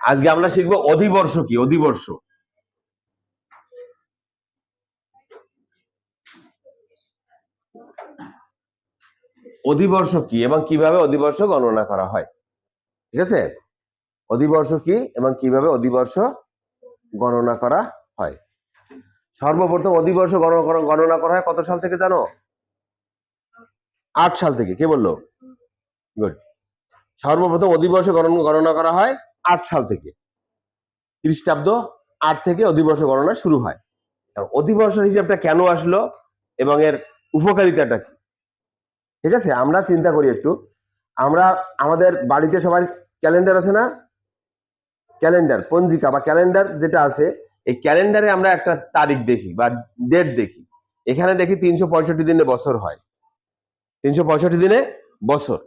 আজকে আমরা শিখব অধিবর্ষ কি? অধিবর্ষ। অধিবর্ষ কি এবং কীভাবে অধিবর্ষ গণনা করা হয়? ঠিক আছে? অধিবর্ষ কি এবং কীভাবে অধিবর্ষ গণনা করা হয়? সর্বপ্রথম অধিবর্ষ গণনা করা- হয় কত সাল থেকে জানো? আট সাল থেকে। কে বলল? গুড সর্বপ্রথম অধিবর্ষ গণনা করা হয় আট সাল থেকে। খ্রিস্টাব্দ আট থেকে অধিবর্ষ গণনা শুরু হয়। অধিবর্ষ হিসাবটা কেন আসলো এবং এর উপকারিতাটা কি? ঠিক আছে? আমরা চিন্তা করি একটু। আমরা, আমাদের বাড়িতে সবাই ক্যালেন্ডার আছে না? ক্যালেন্ডার, পঞ্জিকা বা ক্যালেন্ডার যেটা আছে, এই ক্যালেন্ডারে আমরা একটা তারিখ দেখি বা ডেট দেখি। এখানে দেখি তিনশো পঁয়ষট্টি দিনে বছর হয়। তিনশো পঁয়ষট্টি দিনে বছর।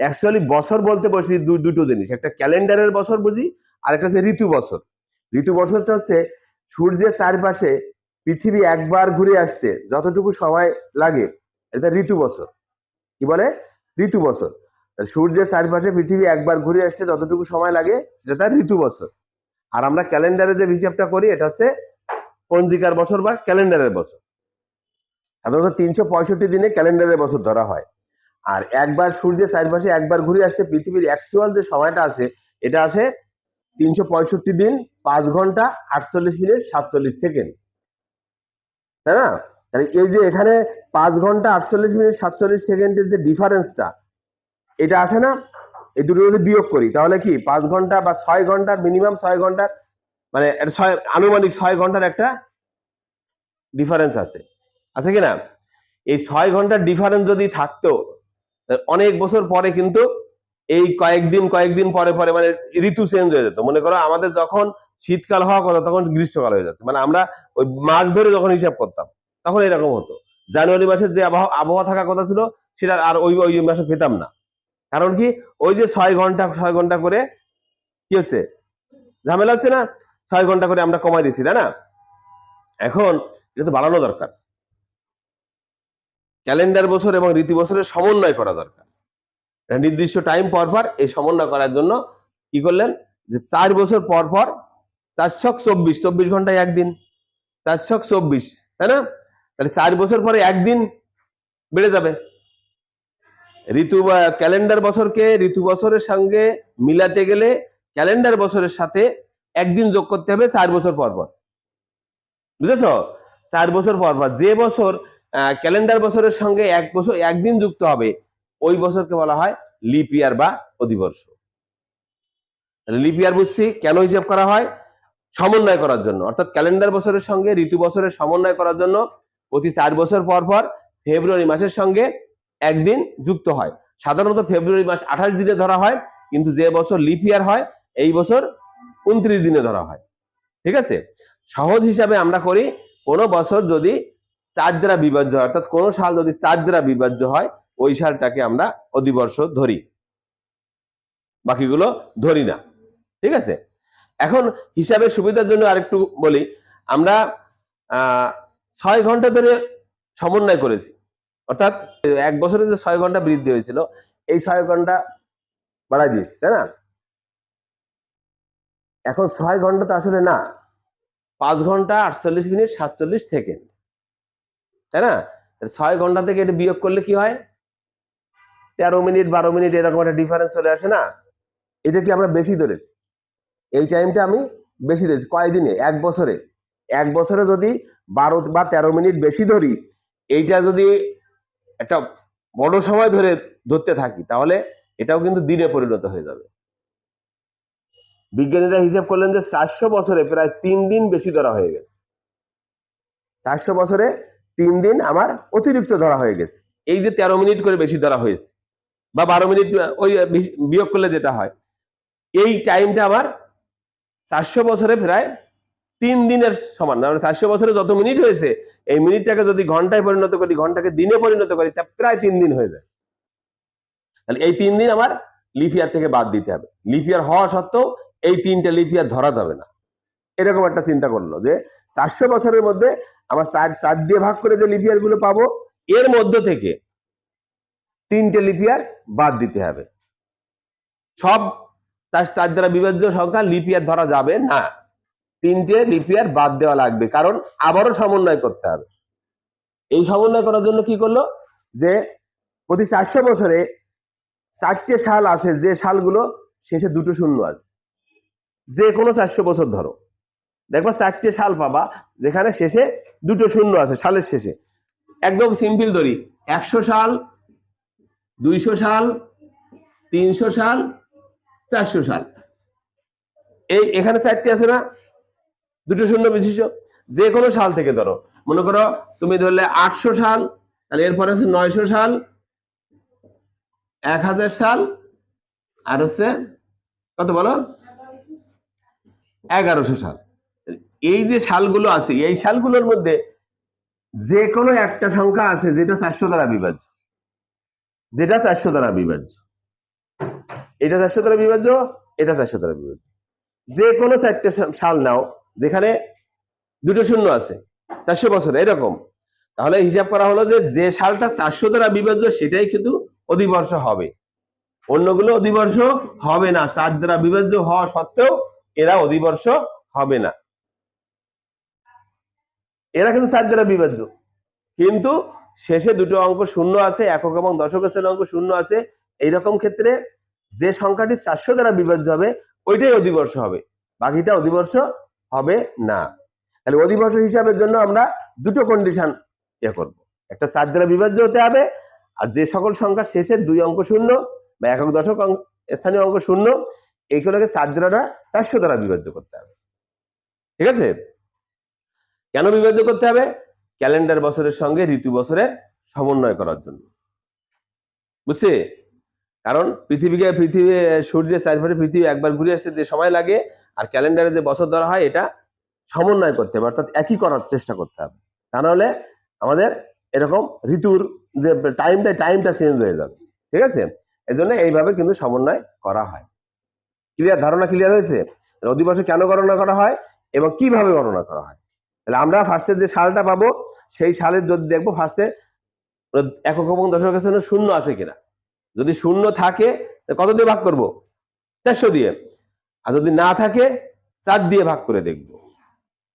অ্যাকচুয়ালি বছর বলতে বলছি দুটো জিনিস। একটা ক্যালেন্ডারের বছর বুঝি, আর একটা হচ্ছে ঋতু বছর। ঋতু বছরটা হচ্ছে সূর্যের চারপাশে পৃথিবী একবার ঘুরে আসতে যতটুকু সময় লাগে, এটা ঋতু বছর। কি বলে? ঋতু বছর। সূর্যের চারপাশে পৃথিবী একবার ঘুরে আসতে যতটুকু সময় লাগে, সেটা তার ঋতু বছর। আর আমরা ক্যালেন্ডারে যে হিসাবটা করি, এটা হচ্ছে পঞ্জিকার বছর বা ক্যালেন্ডারের বছর। সাধারণত তিনশো পঁয়ষট্টি দিনে ক্যালেন্ডারের বছর ধরা হয়। আর একবার সূর্যের চারপাশে একবার ঘুরে আসতে পৃথিবীর অ্যাকচুয়াল যে সময়টা আছে, এটা আছে তিনশো পঁয়ষট্টি দিন, পাঁচ ঘণ্টা, আটচল্লিশ মিনিট, সাতচল্লিশ সেকেন্ড। তাই না? তাহলে এই যে এখানে পাঁচ ঘণ্টা, আটচল্লিশ মিনিট, সাতচল্লিশ সেকেন্ডের যে ডিফারেন্সটা, এটা আছে না? এই দুটো যদি বিয়োগ করি। তাহলে কি? পাঁচ ঘণ্টা বা ছয় ঘণ্টার, মিনিমাম ছয় ঘণ্টার মানে ছয়, আনুমানিক ছয় ঘণ্টার একটা ডিফারেন্স আছে। আছে কিনা এই ছয় ঘণ্টার ডিফারেন্স যদি থাকতো অনেক বছর পরে কিন্তু এই কয়েকদিন কয়েকদিন পরে পরে মানে ঋতু চেঞ্জ হয়ে যেত। মনে করো আমাদের যখন শীতকাল হওয়া কথা তখন গ্রীষ্মকাল হয়ে যাচ্ছে মানে আমরা ওই মাস ধরে যখন হিসাব করতাম, তখন এরকম হতো। জানুয়ারি মাসের যে আবহাওয়া আবহাওয়া থাকার কথা ছিল, সেটা আর ওই ওই মাসে পেতাম না। কারণ কি? ওই যে ছয় ঘণ্টা ছয় ঘণ্টা করে কি হচ্ছে? ঝামেলা হচ্ছে না? ছয় ঘণ্টা করে আমরা কমাই দিচ্ছি, তাই না? এখন এটা তো বাড়ানো দরকার। ক্যালেন্ডার বছর এবং রীতি বছরের সমন্বয় করা দরকার। নির্দিষ্ট টাইম পর পর এই সমন্বয় করার জন্য কি করলেন? যে চার বছর পর পর চারশো চব্বিশ চব্বিশ ঘন্টায় একদিন। চারশো চব্বিশ, তাই না? তাহলে চার বছর পরে একদিন বেড়ে যাবে। ঋতু বা ক্যালেন্ডার বছরকে ঋতু বছরের সঙ্গে মিলাতে গেলে ক্যালেন্ডার বছরের সাথে একদিন যোগ করতে হবে চার বছর পর পর। বুঝেছ? চার বছর পর পর যে বছর ক্যালেন্ডার বছরের সঙ্গে এক বছর, একদিন যুক্ত হবে। ওই বছরকে বলা হয় লিপ ইয়ার বা অধিবর্ষ। লিপ ইয়ার বুঝছি, কেন হিসাব করা হয়? সমন্বয় করার জন্য। অর্থাৎ ক্যালেন্ডার বছরের সঙ্গে, ঋতু বছরের সমন্বয় করার জন্য প্রতি চার বছর পর পর ফেব্রুয়ারি মাসের সঙ্গে একদিন যুক্ত হয়। সাধারণত ফেব্রুয়ারি মাস আঠাশ দিনে ধরা হয়, কিন্তু যে বছর লিপ ইয়ার হয়, এই বছর উনত্রিশ দিনে ধরা হয়। ঠিক আছে? সহজ হিসাবে আমরা করি, কোনো বছর যদি চার দ্বারা বিভাজ্য হয়। অর্থাৎ কোনো সাল যদি চার দ্বারা বিভাজ্য হয়, ওই সালটাকে আমরা অধিবর্ষ ধরি। বাকিগুলো ধরি না। ঠিক আছে? এখন হিসাবের সুবিধার জন্য আরেকটু বলি। আমরা ছয় ঘণ্টা ধরে সমন্বয় করেছি। অর্থাৎ এক বছরে যে ছয় ঘণ্টা বৃদ্ধি হয়েছিল, এই ছয় ঘণ্টা বাড়াই দিয়েছি, তাই না? এখন ছয় ঘণ্টা তো আসলে না। পাঁচ ঘণ্টা আটচল্লিশ মিনিট সাতচল্লিশ সেকেন্ড। তাই না? ছয় ঘণ্টা থেকে এটা বিয়োগ করলে কি হয়? তেরো মিনিট, বারো মিনিট এরকম একটা ডিফারেন্স চলে আসে না? এটা কি আমরা বেশি ধরেছি? এই টাইমটা আমি বেশি ধরেছি। কয়দিনে? এক বছরে। এক বছরে যদি বারো বা তেরো মিনিট বেশি ধরি, এইটা যদি একটা বড় সময় ধরে ধরতে থাকি, তাহলে এটাও কিন্তু দিনে পরিণত হয়ে যাবে। বিজ্ঞানীরা হিসাব করলেন যে চারশো বছরে প্রায় তিন দিন বেশি ধরা হয়ে গেছে। চারশো বছরে তিন দিন আমার অতিরিক্ত ধরা হয়ে গেছে। এই যে তেরো মিনিট করে বেশি ধরা হয়েছে বা বারো মিনিট, ওই বিয়োগ করলে যেটা হয়, এই টাইমটা আমার চারশো বছরে প্রায় তিন দিনের সমান। মানে চারশো বছরে যত মিনিট হয়েছে, এই মিনিটটাকে যদি ঘন্টায় পরিণত করি, ঘন্টাকে দিনে পরিণত করি, তা প্রায় তিন দিন হয়ে যায়। তাহলে এই তিন দিন আমার লিপিয়ার থেকে বাদ দিতে হবে। লিপিয়ার হওয়া সত্ত্বেও এই তিনটা লিপিয়ার ধরা যাবে না। এরকম একটা চিন্তা করল যে চারশো বছরের মধ্যে আমার চার চার দিয়ে ভাগ করে যে লিপিয়ারগুলো পাবো, এর মধ্য থেকে তিনটে লিপিয়ার বাদ দিতে হবে। সব তার চার দ্বারা বিভাজ্য সংখ্যা লিপিয়ার ধরা যাবে না। তিনটে লিপিয়ার বাদ দেওয়া লাগবে, কারণ আবারও সমন্বয় করতে হবে। এই সমন্বয় করার জন্য কি করল? যে প্রতি চারশো বছরে চারটে সাল আছে, যে সালগুলো শেষে দুটো শূন্য আছে। যে কোনো চারশো বছর ধরো। দেখবা চারটে সাল পাবা, যেখানে শেষে দুটো শূন্য আছে সালের শেষে। একদম সিম্পল ধরি একশো সাল দুইশো সাল তিনশো সাল চারশো সাল এই এখানে চারটে আছে না? দুটো শূন্য বিশিষ্ট। যে কোনো সাল থেকে ধরো। মনে করো তুমি ধরলে আটশো সাল তাহলে এরপরে হচ্ছে নয়শো সাল এক হাজার সাল আর হচ্ছে কত বলো? এগারোশো সাল এই যে সালগুলো আছে, এই সালগুলোর মধ্যে যে কোনো একটা সংখ্যা আছে যেটা চারশো দ্বারা বিভাজ্য। যেটা চারশো দ্বারা বিভাজ্য। এটা চারশো দ্বারা বিভাজ্য, এটা চারশো দ্বারা বিভাজ্য। যে কোনো চারটে সাল নাও, যেখানে দুটো শূন্য আছে, চারশো বছর, এরকম। তাহলে হিসাব করা হলো যে যে সালটা চারশো দ্বারা বিভাজ্য, সেটাই কিন্তু অধিবর্ষ হবে। অন্যগুলো অধিবর্ষ হবে না। চার দ্বারা বিভাজ্য হওয়া সত্ত্বেও এরা অধিবর্ষ হবে না। এরা কিন্তু চার দ্বারা বিভাজ্য। কিন্তু শেষে দুটো অঙ্ক শূন্য আছে, একক এবং দশক স্থানের অঙ্ক শূন্য আছে। এইরকম ক্ষেত্রে যে সংখ্যাটি চারশো দ্বারা বিভাজ্য হবে, ওইটাই অধিবর্ষ হবে। বাকিটা অধিবর্ষ হবে না। তাহলে অধিবর্ষ হিসাবের জন্য আমরা দুটো কন্ডিশন ইয়ে করব। একটা চার দ্বারা বিভাজ্য হতে হবে, আর যে সকল সংখ্যার শেষের দুই অঙ্ক শূন্য বা একক দশক স্থানীয় অঙ্ক শূন্য, এইগুলোকে চার দ্বারা চারশো দ্বারা বিভাজ্য করতে হবে। ঠিক আছে? কেন বিভাজ্য করতে হবে? ক্যালেন্ডার বছরের সঙ্গে ঋতু বছরের সমন্বয় করার জন্য। বুঝছে? কারণ পৃথিবীকে পৃথিবী, সূর্যের চারপাশে পৃথিবী একবার ঘুরে আসতে যে সময় লাগে, আর ক্যালেন্ডারে যে বছর ধরা হয়, এটা সমন্বয় করতে হবে, অর্থাৎ একই করার চেষ্টা করতে হবে। তা নাহলে আমাদের এরকম ঋতুর যে টাইমটা টাইমটা চেঞ্জ হয়ে যাবে। ঠিক আছে? এই জন্য এইভাবে কিন্তু সমন্বয় করা হয়। ক্লিয়ার ধারণা ক্লিয়ার হয়েছে? অধিবর্ষ কেন গণনা করা হয় এবং কীভাবে গণনা করা হয়? তাহলে আমরা ফার্স্টে যে সালটা পাবো সেই সালের যদি দেখব ফার্স্টে একক এবং দশকের জন্য শূন্য আছে কিনা। যদি শূন্য থাকে কত দিয়ে ভাগ করব? চারশো দিয়ে। আর যদি না থাকে চার দিয়ে ভাগ করে দেখব।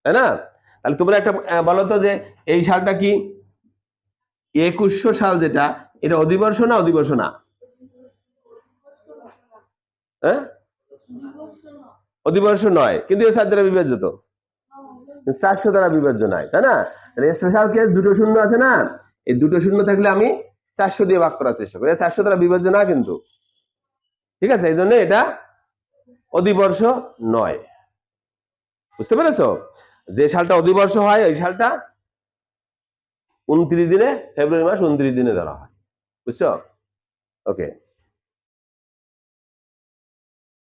তাই না? তাহলে তোমরা একটা আহ, বলো তো যে এই সালটা কি? একুশশো সাল যেটা এটা অধিবর্ষ না অধিবর্ষ না? হ্যাঁ? অধিবর্ষ নয়। কিন্তু এ চার দ্বারা বিভাজ্য তো চারশো দ্বারা বিভাজ্য নয়, তাই না? স্পেশাল কেস দুটো শূন্য আছে না? এই দুটো শূন্য থাকলে আমি চারশো দিয়ে ভাগ করার চেষ্টা করি। চারশো দ্বারা বিভাজ্য না কিন্তু। ঠিক আছে? এই জন্য এটা অধিবর্ষ নয়। বুঝতে পেরেছ? যে সালটা অধিবর্ষ হয়, ওই সালটা উনত্রিশ দিনে, ফেব্রুয়ারি মাস উনত্রিশ দিনে ধরা হয়। বুঝছ? ওকে